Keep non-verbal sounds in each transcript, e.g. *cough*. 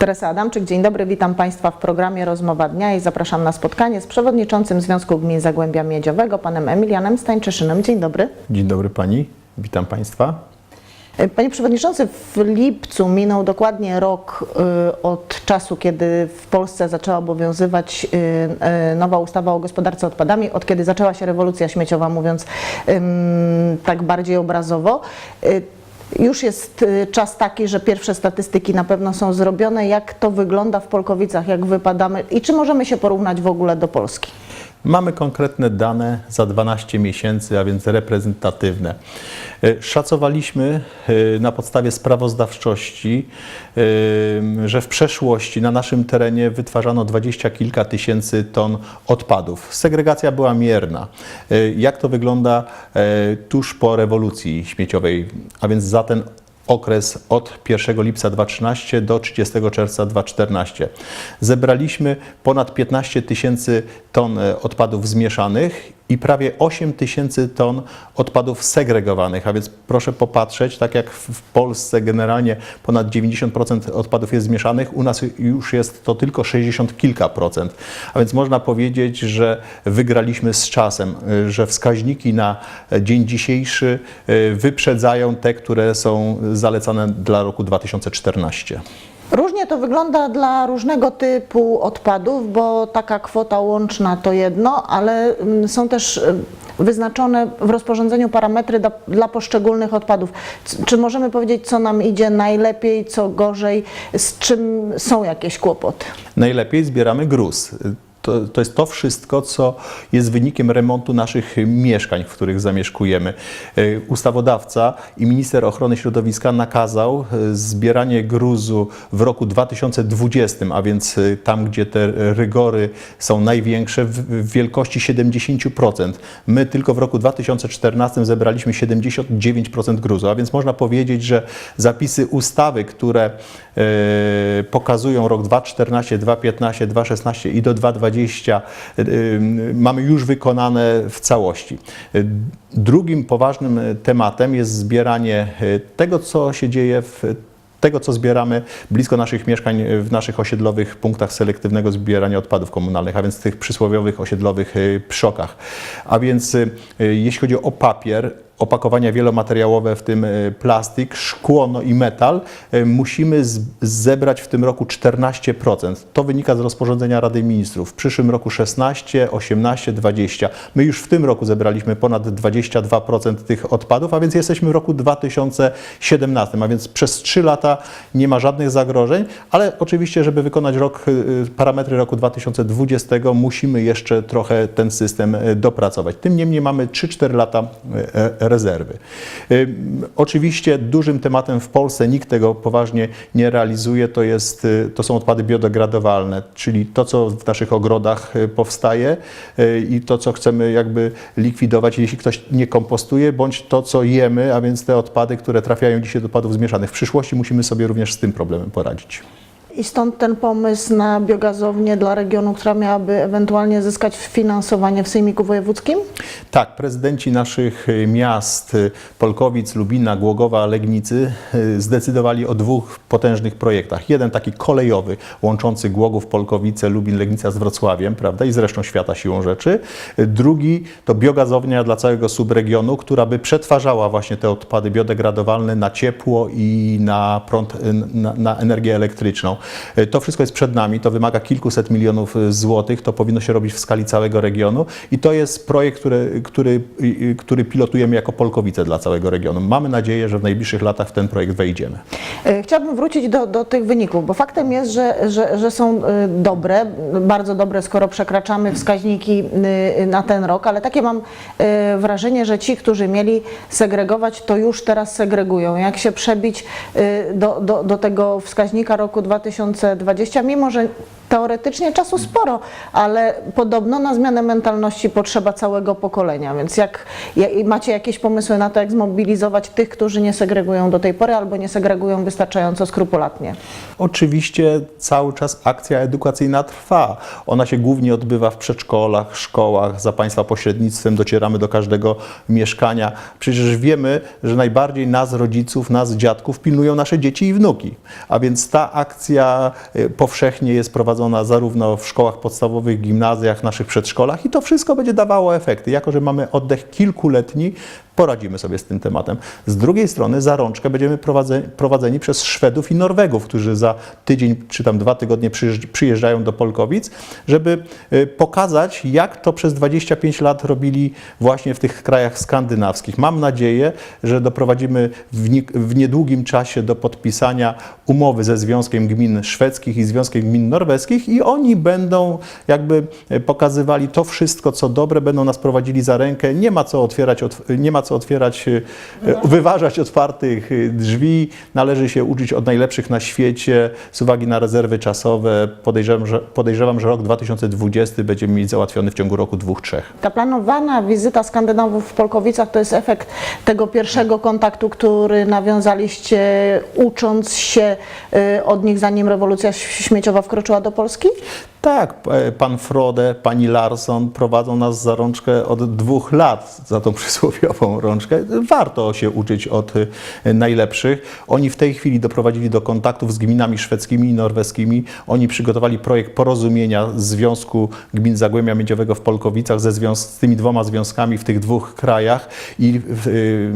Teresa Adamczyk, dzień dobry, witam Państwa w programie Rozmowa Dnia i zapraszam na spotkanie z przewodniczącym Związku Gmin Zagłębia Miedziowego, panem Emilianem Stańczyszynem. Dzień dobry. Dzień dobry Pani, witam Państwa. Panie Przewodniczący, w lipcu minął dokładnie rok y, od czasu, kiedy w Polsce zaczęła obowiązywać y, y, nowa ustawa o gospodarce odpadami, od kiedy zaczęła się rewolucja śmieciowa, mówiąc tak bardziej obrazowo. Już jest y, czas taki, że pierwsze statystyki na pewno są zrobione. Jak to wygląda w Polkowicach, jak wypadamy i czy możemy się porównać w ogóle do Polski? Mamy konkretne dane za 12 miesięcy, a więc reprezentatywne. E, Szacowaliśmy e, na podstawie sprawozdawczości, e, że w przeszłości na naszym terenie wytwarzano dwadzieścia kilka tysięcy ton odpadów. Segregacja była mierna. Jak to wygląda tuż po rewolucji śmieciowej, a więc za ten okres od 1 lipca 2013 do 30 czerwca 2014. Zebraliśmy ponad 15 tysięcy ton e, odpadów zmieszanych i prawie 8 tysięcy ton odpadów segregowanych, a więc proszę popatrzeć, tak jak w Polsce generalnie ponad 90% odpadów jest zmieszanych, u nas już jest to tylko 60 kilka procent. A więc można powiedzieć, że wygraliśmy z czasem, że wskaźniki na dzień dzisiejszy y, wyprzedzają te, które są zalecane dla roku 2014. Różnie to wygląda dla różnego typu odpadów, bo taka kwota łączna to jedno, ale mm, są też y, wyznaczone w rozporządzeniu parametry dla, poszczególnych odpadów. Czy możemy powiedzieć, co nam idzie najlepiej, co gorzej, z czym są jakieś kłopoty? Najlepiej zbieramy gruz. To, to jest to wszystko, co jest wynikiem remontu naszych mieszkań, w których zamieszkujemy. E, Ustawodawca i minister ochrony środowiska nakazał e, zbieranie gruzu w roku 2020, a więc e, tam, gdzie te rygory są największe, w, wielkości 70%. My tylko w roku 2014 zebraliśmy 79% gruzu, a więc można powiedzieć, że zapisy ustawy, które pokazują rok 2014, 2015, 2016 i do 2020 y, y, mamy już wykonane w całości. Y, Drugim poważnym y, tematem jest zbieranie y, tego, co się dzieje w tego, co zbieramy blisko naszych mieszkań y, w naszych osiedlowych punktach selektywnego zbierania odpadów komunalnych, a więc tych przysłowiowych osiedlowych y, przokach. A więc y, y, jeśli chodzi o papier, opakowania wielomateriałowe, w tym y, plastik, szkło no i metal, y, musimy zebrać w tym roku 14%. To wynika z rozporządzenia Rady Ministrów. W przyszłym roku 16, 18, 20. My już w tym roku zebraliśmy ponad 22% tych odpadów, a więc jesteśmy w roku 2017, a więc przez 3 lata nie ma żadnych zagrożeń, ale oczywiście, żeby wykonać rok, y, parametry roku 2020, musimy jeszcze trochę ten system dopracować. Tym niemniej mamy 3-4 lata e, rezerwy. Oczywiście dużym tematem w Polsce, nikt tego poważnie nie realizuje, to, jest, y, to są odpady biodegradowalne, czyli to, co w naszych ogrodach y, powstaje y, i to, co chcemy jakby likwidować, jeśli ktoś nie kompostuje, bądź to, co jemy, a więc te odpady, które trafiają dzisiaj do odpadów zmieszanych. W przyszłości musimy sobie również z tym problemem poradzić. I stąd ten pomysł na biogazownię dla regionu, która miałaby ewentualnie zyskać finansowanie w Sejmiku Wojewódzkim? Tak, prezydenci naszych y, miast y, Polkowic, Lubina, Głogowa, Legnicy y, zdecydowali o dwóch potężnych projektach. Jeden taki kolejowy, łączący Głogów, Polkowice, Lubin, Legnica z Wrocławiem, prawda, i z resztą świata siłą rzeczy. Drugi to biogazownia dla całego subregionu, która by przetwarzała właśnie te odpady biodegradowalne na ciepło i na prąd, na, na energię elektryczną. Y, To wszystko jest przed nami, to wymaga kilkuset milionów y, złotych, to powinno się robić w skali całego regionu i to jest projekt, który, który, który pilotujemy jako Polkowice dla całego regionu. Mamy nadzieję, że w najbliższych latach w ten projekt wejdziemy. E, Chciałabym wrócić do, do tych wyników, bo faktem jest, że, że, że są e, dobre, bardzo dobre, skoro przekraczamy wskaźniki e, na ten rok, ale takie mam e, wrażenie, że ci, którzy mieli segregować, to już teraz segregują. Jak się przebić e, do, do, do tego wskaźnika roku 2020, mimo że teoretycznie czasu sporo, ale podobno na zmianę mentalności potrzeba całego pokolenia, więc jak, macie jakieś pomysły na to, jak zmobilizować tych, którzy nie segregują do tej pory albo nie segregują wystarczająco skrupulatnie? Oczywiście cały czas akcja edukacyjna trwa. Ona się głównie odbywa w przedszkolach, szkołach. Za Państwa pośrednictwem docieramy do każdego mieszkania. Przecież wiemy, że najbardziej nas, rodziców, nas, dziadków, pilnują nasze dzieci i wnuki. A więc ta akcja y, powszechnie jest prowadzona zarówno w szkołach podstawowych, gimnazjach, naszych przedszkolach i to wszystko będzie dawało efekty. Jako, że mamy oddech kilkuletni, poradzimy sobie z tym tematem. Z drugiej strony za rączkę będziemy prowadzeni, prowadzeni przez Szwedów i Norwegów, którzy za tydzień czy tam dwa tygodnie przyjeżdż- przyjeżdżają do Polkowic, żeby y, pokazać, jak to przez 25 lat robili właśnie w tych krajach skandynawskich. Mam nadzieję, że doprowadzimy w, nie, w niedługim czasie do podpisania umowy ze Związkiem Gmin Szwedzkich i Związkiem Gmin Norweskich i oni będą jakby y, pokazywali to wszystko, co dobre, będą nas prowadzili za rękę. Nie ma co otwierać, otw- nie ma co otwierać, y, wyważać otwartych y, drzwi. Należy się uczyć od najlepszych na świecie z uwagi na rezerwy czasowe. Podejrzewam, że, podejrzewam, że rok 2020 będziemy mieć załatwiony w ciągu roku dwóch, trzech. Ta planowana wizyta Skandynawów w Polkowicach to jest efekt tego pierwszego kontaktu, który nawiązaliście ucząc się y, od nich, zanim rewolucja śmieciowa wkroczyła do Polski? Tak, e, pan Frode, pani Larsson prowadzą nas za rączkę od dwóch lat, za tą *laughs* przysłowiową rączkę. Warto się uczyć od e, najlepszych. Oni w tej chwili doprowadzili do kontaktów z gminami szwedzkimi i norweskimi. Oni przygotowali projekt porozumienia Związku Gmin Zagłębia Miedziowego w Polkowicach ze związ- z tymi dwoma związkami w tych dwóch krajach i y,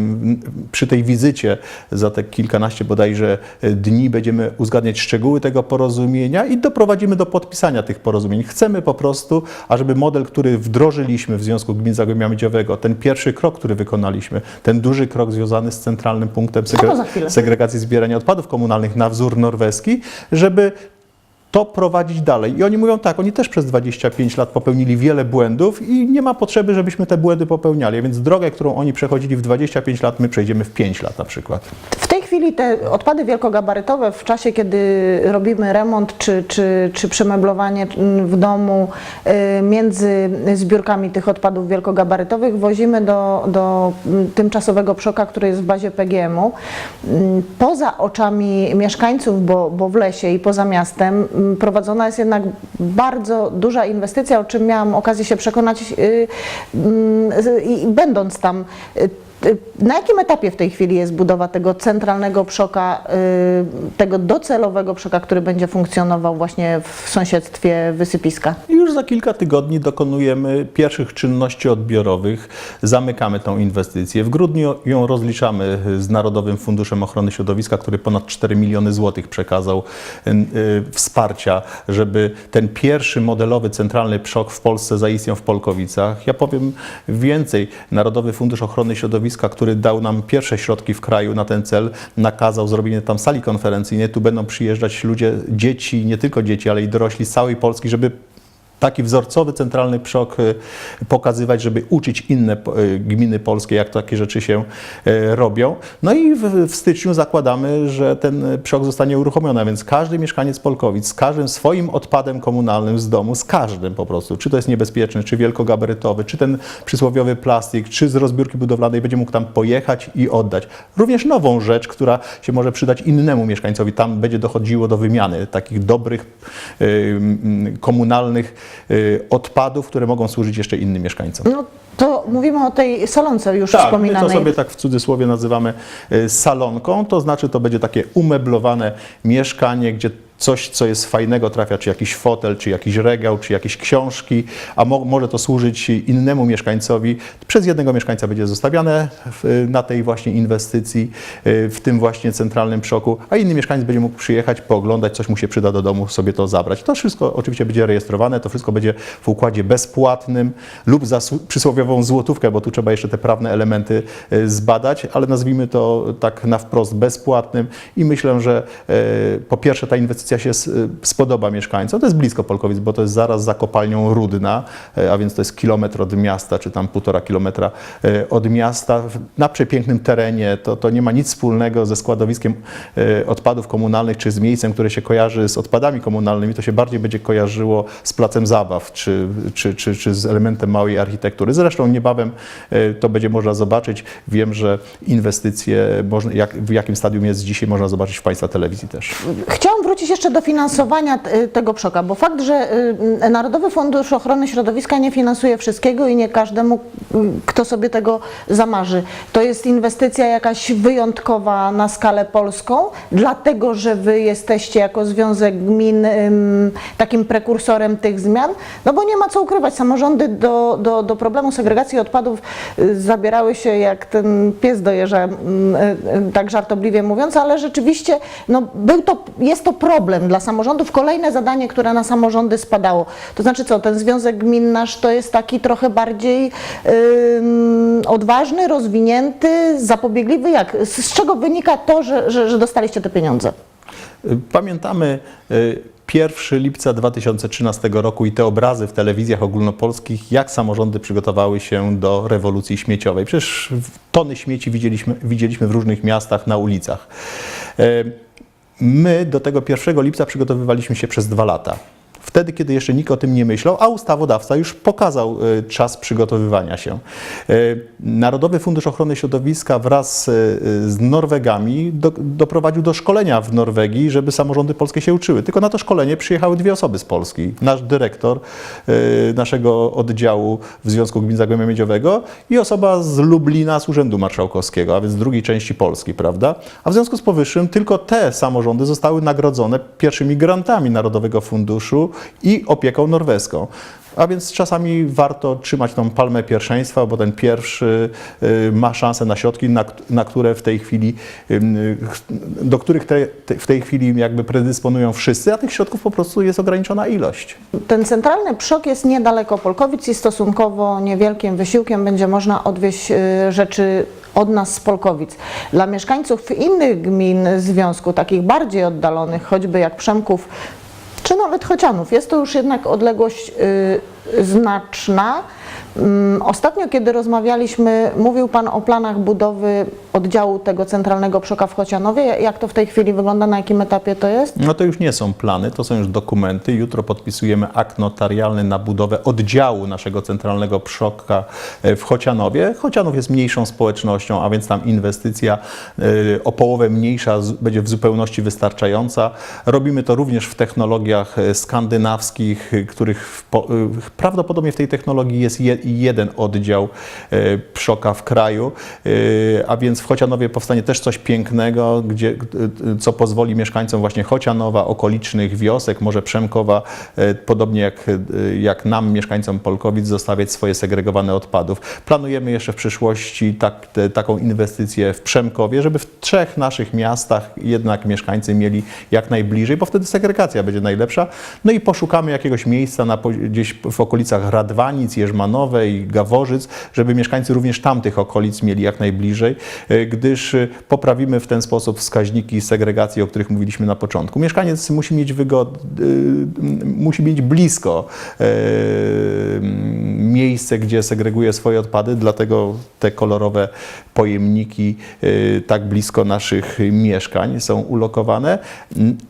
przy tej wizycie za te kilkanaście bodajże dni będziemy uzgadniać szczegóły tego porozumienia i doprowadzimy do podpisania tych porozumień. Chcemy po prostu, ażeby model, który wdrożyliśmy w Związku Gmin Zagłębia Miedziowego, ten pierwszy krok, który wykonaliśmy, ten duży krok związany z centralnym punktem chwilę? segregacji zbierania odpadów komunalnych na wzór norweski, żeby to prowadzić dalej. I oni mówią tak, oni też przez 25 lat popełnili wiele błędów i nie ma potrzeby, żebyśmy te błędy popełniali. Więc drogę, którą oni przechodzili w 25 lat, my przejdziemy w 5 lat na przykład. Chwili te odpady wielkogabarytowe w czasie, kiedy robimy remont czy, czy, czy przemeblowanie w domu y, między zbiórkami tych odpadów wielkogabarytowych wozimy do, do tymczasowego przoka, który jest w bazie PGM-u. Mm, Poza oczami mieszkańców, bo, bo w lesie i poza miastem mm, prowadzona jest jednak bardzo duża inwestycja, o czym miałam okazję się przekonać y, mm, i będąc tam. Y, Na jakim etapie w tej chwili jest budowa tego centralnego przoka, y, tego docelowego przoka, który będzie funkcjonował właśnie w sąsiedztwie wysypiska? Już za kilka tygodni dokonujemy pierwszych czynności odbiorowych, zamykamy tą inwestycję. W grudniu ją rozliczamy z Narodowym Funduszem Ochrony Środowiska, który ponad 4 miliony złotych przekazał y, wsparcia, żeby ten pierwszy modelowy centralny przok w Polsce zaistniał w Polkowicach. Ja powiem więcej. Narodowy Fundusz Ochrony Środowiska, który dał nam pierwsze środki w kraju na ten cel, nakazał zrobienie tam sali konferencyjnej. Tu będą przyjeżdżać ludzie, dzieci, nie tylko dzieci, ale i dorośli z całej Polski, żeby taki wzorcowy centralny przok y, pokazywać, żeby uczyć inne y, gminy polskie, jak takie rzeczy się y, robią. No i w, w styczniu zakładamy, że ten przok zostanie uruchomiony, a więc każdy mieszkaniec Polkowic z każdym swoim odpadem komunalnym z domu, z każdym po prostu, czy to jest niebezpieczny, czy wielkogabarytowy, czy ten przysłowiowy plastik, czy z rozbiórki budowlanej będzie mógł tam pojechać i oddać. Również nową rzecz, która się może przydać innemu mieszkańcowi. Tam będzie dochodziło do wymiany takich dobrych komunalnych odpadów, które mogą służyć jeszcze innym mieszkańcom. No to mówimy o tej salonce już Tak, my wspominanej. to sobie tak w cudzysłowie nazywamy y, salonką, to znaczy to będzie takie umeblowane mieszkanie, gdzie coś, co jest fajnego trafia, czy jakiś fotel, czy jakiś regał, czy jakieś książki, a mo może to służyć innemu mieszkańcowi. Przez jednego mieszkańca będzie zostawiane w, na tej właśnie inwestycji, y, w tym właśnie centralnym przoku, a inny mieszkaniec będzie mógł przyjechać, pooglądać, coś mu się przyda do domu, sobie to zabrać. To wszystko oczywiście będzie rejestrowane, to wszystko będzie w układzie bezpłatnym lub za przysłowiową złotówkę, bo tu trzeba jeszcze te prawne elementy y, zbadać, ale nazwijmy to tak na wprost bezpłatnym i myślę, że y, po pierwsze ta inwestycja inwestycja się s- spodoba mieszkańcom. To jest blisko Polkowic, bo to jest zaraz za kopalnią Rudna, e, a więc to jest kilometr od miasta, czy tam półtora kilometra e, od miasta, na przepięknym terenie. To, to nie ma nic wspólnego ze składowiskiem e, odpadów komunalnych, czy z miejscem, które się kojarzy z odpadami komunalnymi. To się bardziej będzie kojarzyło z placem zabaw, czy, czy, czy, czy z elementem małej architektury. Zresztą niebawem to będzie można zobaczyć. Wiem, że inwestycje, jak, w jakim stadium jest dzisiaj, można zobaczyć w Państwa telewizji też. Chciałam wrócić jeszcze do finansowania y, tego przoka, bo fakt, że y, Narodowy Fundusz Ochrony Środowiska nie finansuje wszystkiego i nie każdemu, kto sobie tego zamarzy. To jest inwestycja jakaś wyjątkowa na skalę polską, dlatego że Wy jesteście jako Związek Gmin takim prekursorem tych zmian, no bo nie ma co ukrywać, samorządy do, do, do problemu segregacji odpadów y, zabierały się jak ten pies dojeżdża, y, tak żartobliwie mówiąc, ale rzeczywiście no, był to, jest to problem dla samorządów, kolejne zadanie, które na samorządy spadało. To znaczy co, ten Związek Gmin nasz to jest taki trochę bardziej ym, odważny, rozwinięty, zapobiegliwy, jak? Z, czego wynika to, że, że, że dostaliście te pieniądze? Pamiętamy y, 1 lipca 2013 roku i te obrazy w telewizjach ogólnopolskich, jak samorządy przygotowały się do rewolucji śmieciowej. Przecież tony śmieci widzieliśmy, widzieliśmy w różnych miastach na ulicach. My do tego 1 lipca przygotowywaliśmy się przez dwa lata. Wtedy, kiedy jeszcze nikt o tym nie myślał, a ustawodawca już pokazał y, czas przygotowywania się. Y, Narodowy Fundusz Ochrony Środowiska wraz y, z Norwegami do, doprowadził do szkolenia w Norwegii, żeby samorządy polskie się uczyły. Tylko na to szkolenie przyjechały dwie osoby z Polski. Nasz dyrektor naszego oddziału w Związku Gmin Zagłębia Miedziowego i osoba z Lublina z Urzędu Marszałkowskiego, a więc z drugiej części Polski, prawda? A w związku z powyższym tylko te samorządy zostały nagrodzone pierwszymi grantami Narodowego Funduszu i opieką norweską. A więc czasami warto trzymać tą palmę pierwszeństwa, bo ten pierwszy y, ma szansę na środki, na, na które w tej chwili, do których te, te, w tej chwili jakby predysponują wszyscy, a tych środków po prostu jest ograniczona ilość. Ten centralny przok jest niedaleko Polkowic i stosunkowo niewielkim wysiłkiem będzie można odwieźć y, rzeczy od nas z Polkowic. Dla mieszkańców innych gmin związku, takich bardziej oddalonych, choćby jak Przemków, czy nawet Chocianów, jest to już jednak odległość y, znaczna. Mm, Ostatnio, kiedy rozmawialiśmy, mówił Pan o planach budowy oddziału tego centralnego przoka w Chocianowie. Jak to w tej chwili wygląda, na jakim etapie to jest? No to już nie są plany, to są już dokumenty. Jutro podpisujemy akt notarialny na budowę oddziału naszego centralnego przoka e, w Chocianowie. Chocianów jest mniejszą społecznością, a więc tam inwestycja e, o połowę mniejsza będzie w zupełności wystarczająca. Robimy to również w technologiach e, skandynawskich, których prawdopodobnie w tej technologii jest je, jeden oddział przoka w kraju, a więc w Chocianowie powstanie też coś pięknego, gdzie, co pozwoli mieszkańcom właśnie Chocianowa, okolicznych wiosek, może Przemkowa, e, podobnie jak, e, jak nam, mieszkańcom Polkowic, zostawiać swoje segregowane odpadów. Planujemy jeszcze w przyszłości tak, te, taką inwestycję w Przemkowie, żeby w trzech naszych miastach jednak mieszkańcy mieli jak najbliżej, bo wtedy segregacja będzie najlepsza. No i poszukamy jakiegoś miejsca na, gdzieś w okolicach Radwanic, Jerzmanowej, Gaworzyc, żeby mieszkańcy również tamtych okolic mieli jak najbliżej, e, gdyż e, poprawimy w ten sposób wskaźniki segregacji, o których mówiliśmy na początku. Mieszkaniec musi mieć wygod, y, musi mieć blisko e, miejsce, gdzie segreguje swoje odpady, dlatego te kolorowe pojemniki tak blisko naszych mieszkań są ulokowane,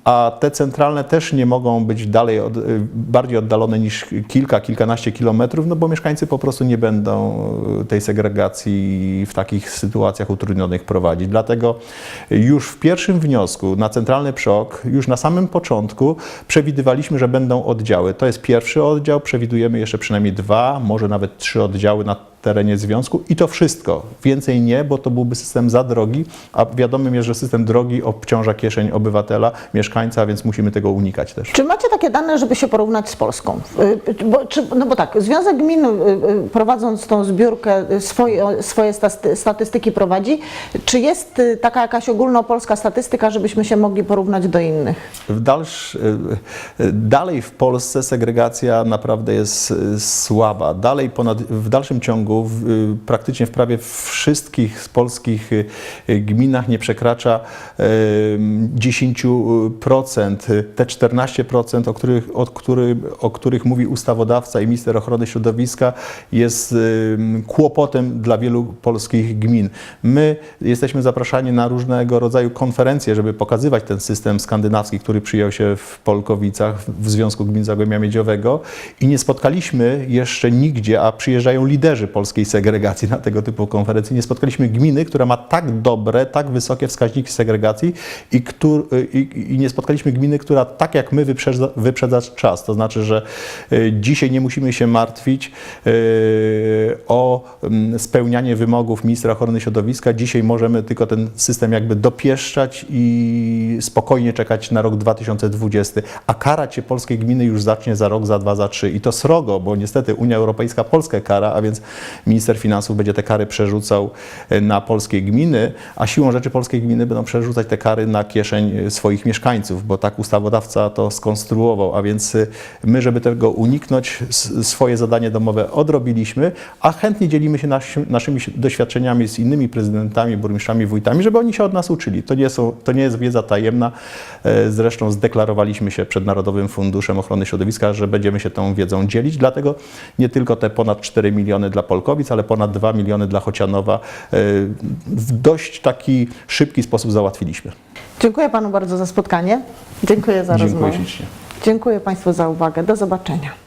a te centralne też nie mogą być dalej, od, bardziej oddalone niż kilka, kilkanaście kilometrów, no bo mieszkańcy po prostu nie będą tej segregacji w takich sytuacjach utrudnionych prowadzić. Dlatego już w pierwszym wniosku na centralny przok, już na samym początku przewidywaliśmy, że będą oddziały. To jest pierwszy oddział, przewidujemy jeszcze przynajmniej dwa, może nawet trzy oddziały na terenie związku i to wszystko. Więcej nie, bo to byłby system za drogi, a wiadomym jest, że system drogi obciąża kieszeń obywatela, mieszkańca, więc musimy tego unikać też. Czy macie takie dane, żeby się porównać z Polską? Y, Bo, czy, no bo tak, Związek Gmin y, y, prowadząc tą zbiórkę y, swoje, swoje statystyki prowadzi. Czy jest y, taka jakaś ogólnopolska statystyka, żebyśmy się mogli porównać do innych? W dalsz, y, y, dalej w Polsce segregacja naprawdę jest y, słaba. Dalej ponad, w dalszym ciągu wymogów y, praktycznie w prawie wszystkich polskich y, y, gminach nie przekracza y, 10%. Te 14%, o których, o, który, o których mówi ustawodawca i minister ochrony środowiska, jest kłopotem dla wielu polskich gmin. My jesteśmy zapraszani na różnego rodzaju konferencje, żeby pokazywać ten system skandynawski, który przyjął się w Polkowicach w Związku Gmin Zagłębia Miedziowego i nie spotkaliśmy jeszcze nigdzie, a przyjeżdżają liderzy polskiej segregacji na tego typu konferencje, nie spotkaliśmy gminy, która ma tak dobre, tak wysokie wskaźniki segregacji i, któr, i, i nie spotkaliśmy gminy, która tak jak my wyprzedza, wyprzedza czas. To znaczy, że y, dzisiaj nie musimy się martwić y, o mm, spełnianie wymogów ministra ochrony środowiska. Dzisiaj możemy tylko ten system jakby dopieszczać i spokojnie czekać na rok 2020, a karać się polskie gminy już zacznie za rok, za dwa, za trzy. I to srogo, bo niestety Unia Europejska Polskę kara, a więc minister finansów będzie te kary przerzucał e, na polskie gminy, a siłą rzeczy polskie gminy będą przerzucać te kary na kieszeń e, swoich mieszkańców, bo tak ustawodawca to skonstruował, a więc e, my, żeby tego uniknąć, swoje zadanie domowe odrobiliśmy, a chętnie dzielimy się naszymi doświadczeniami z innymi prezydentami, burmistrzami, wójtami, żeby oni się od nas uczyli. To nie, są, to nie jest wiedza tajemna. Zresztą zdeklarowaliśmy się przed Narodowym Funduszem Ochrony Środowiska, że będziemy się tą wiedzą dzielić. Dlatego nie tylko te ponad 4 miliony dla Polkowic, ale ponad 2 miliony dla Chocianowa e, w dość taki szybki sposób załatwiliśmy. Dziękuję Panu bardzo za spotkanie. Dziękuję za Dziękuję rozmowę. ślicznie. Dziękuję Państwu za uwagę. Do zobaczenia.